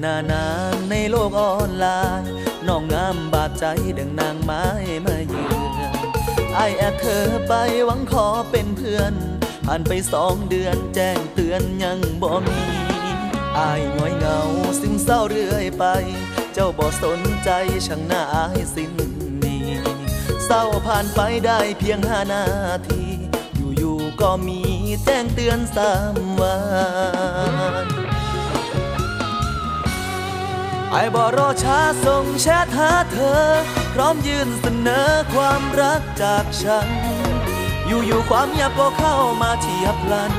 หน้านางในโลกออนไลน์น้องงามบาดใจดังนางไม้มาเยือนไอายแอบเธอไปหวังขอเป็นเพื่อนผ่านไปสองเดือนแจ้งเตือนยังบ่มีอายหงอยเงาซึมเศร้าเรื่อยไป เจ้าบ่สนใจช่างหน้าอายสิ้นดีเศร้าผ่านไปได้เพียงห้านาที อยู่ๆก็มีแจ้งเตือนสามวัน ไอ้บ่รอช้าส่งแชทหาเธอ พร้อมยืนเสนอความรักจากฉัน อยู่ๆความเงียบก็เข้ามาเฉียบลัน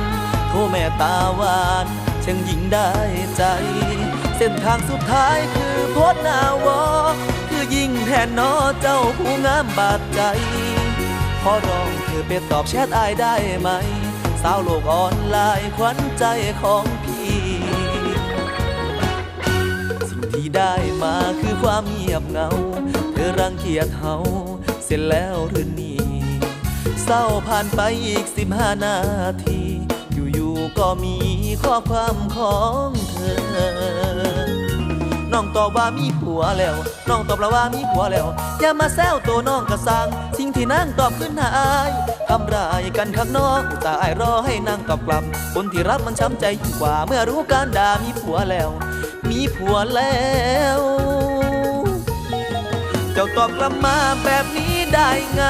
โทรแม่ตาหวานเช่างยิงได้ใจ เส้นทางสุดท้ายคือโพสนาวอ คือยิ่งแทนนอเจ้าผู้งามบาดใจ ขอร้องเธอไปตอบแชทอายได้ไหม สาวโลกออนไลน์ขวัญใจของ ได้มาคือความเงียบเหงา เธอรังเกียจเฮาเสร็จแล้วหรือนี่เศร้าผ่านไปอีกสิบห้านาที อยู่ๆก็มีข้อความของเธอ น้องตอบว่ามีผัวแล้ว น้องตอบแล้วว่ามีผัวแล้ว อย่ามาแซวตัวน้องกระสัง สิ่งที่นางตอบขึ้นหาอายทำร้ายกันข้างนอกแต่อายรอให้นางตอบกลับ คนที่รับมันช้ำใจยิ่งกว่าเมื่อรู้การด่ามีผัวแล้ว มีผัวแล้ว เจ้าตอบกลับมาแบบนี้ได้ไง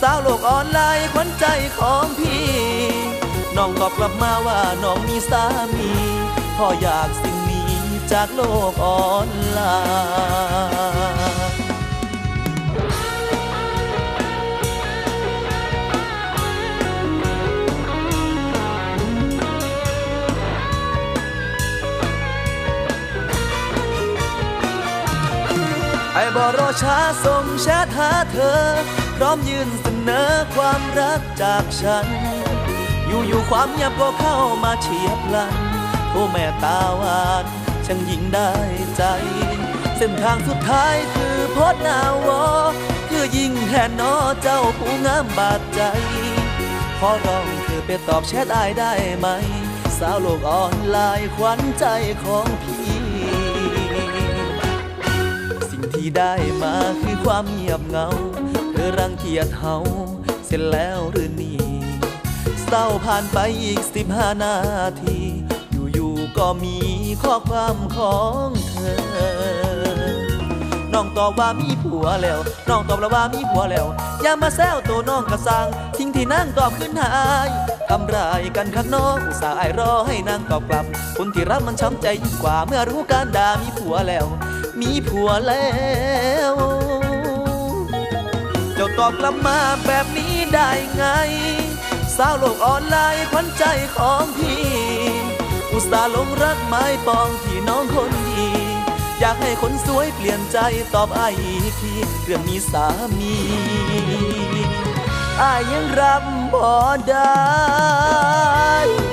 สาวโลกออนไลน์ขวัญใจของพี่ น้องตอบกลับมาว่าน้องมีสามีพ่ออยากสิ่งนี้จากโลกออนไลน์ ไอ้บอรอช้าส่งแชทหาเธอ พร้อมยืนเสนอความรักจากฉัน อยู่ๆความเงียบก็เข้ามาเฉียบพลันโทแม่ตาหวานช่างยิงได้ใจ เส้นทางสุดท้ายคือโพสนาวอคือยิงแทนนอเจ้าผู้งามบาดใจ ขอร้องเธอไปตอบแชทอายได้ไหม สาวโลกออนไลน์ขวัญใจของพี่ ที่ได้มาคือความเงียบเหงา เธอรังเกียจเฮาเสร็จแล้วหรือนี่เศร้าผ่านไปอีกสิบห้านาที อยู่ๆก็มีข้อความของเธอ น้องตอบว่ามีผัวแล้ว น้องตอบแล้วว่ามีผัวแล้ว อย่ามาแซวตัวน้องกระสังทิ้งที่นั่งตอบขึ้นหายทำร้ายกันข้างนอกอุตส่าห์อายรอให้นางตอบกลับ คนที่รับมันช้ำใจยิ่งกว่า เมื่อรู้การด่ามีผัวแล้ว มีผัวแล้วเจ้าตอบกลับมาแบบนี้ได้ไง สาวโลกออนไลน์ขวัญใจของพี่ อุตส่าห์ลงรักไม้ปองที่น้องคนดี อยากให้คนสวยเปลี่ยนใจตอบอายอีกทีเรื่องมีสามีอายยังรับบ่ได้